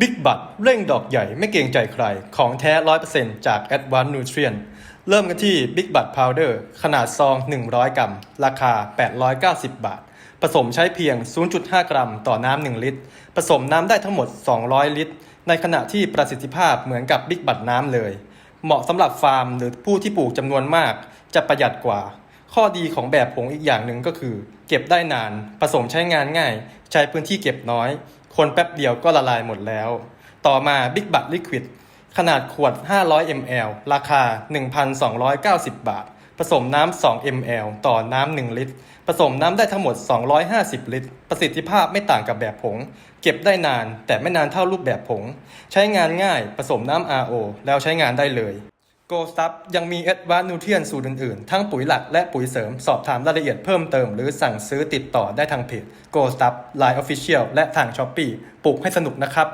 บิ๊กบัตเร่งดอกใหญ่ไม่เกรงใจใคร ของแท้ 100%จาก Advanced Nutrient เริ่มกันที่ Big b u t Powder ขนาดซอง 100 กรัม ราคา 890 บาท ผสมใช้เพียง 0.5 กรัมต่อน้ำ 1 ลิตร ผสมน้ำได้ทั้งหมด 200 ลิตร ในขณะที่ประสิทธิภาพเหมือนกับ Big b u t น้ำเลย เหมาะสำหรับฟาร์มหรือผู้ที่ปลูกจำนวนมาก จะประหยัดกว่า ข้อดีของแบบผงอีกอย่างหนึ่งก็คือ เก็บได้นาน ผสมใช้งานง่าย ใช้พื้นที่เก็บน้อย คนแป๊บเดียวก็ละลายหมดแล้ว ต่อมา Big b u t Liquid ขนาดขวด 500 ml ราคา 1,290 บาท ผสมน้ำ 2 ml ต่อน้ำ 1 ลิตร ผสมน้ำได้ทั้งหมด 250 ลิตร ประสิทธิภาพไม่ต่างกับแบบผง เก็บได้นานแต่ไม่นานเท่ารูปแบบผง ใช้งานง่าย ผสมน้ำ RO แล้วใช้งานได้เลย โกสตับยังมี Advanced Nutrient สูตรอื่น ๆ ทั้งปุ๋ยหลักและปุ๋ยเสริม สอบถามรายละเอียดเพิ่มเติม หรือสั่งซื้อติดต่อได้ทางเพจ Go s t u b Line Official และทาง s h อ p e e ปลูกให้สนุกนะครับ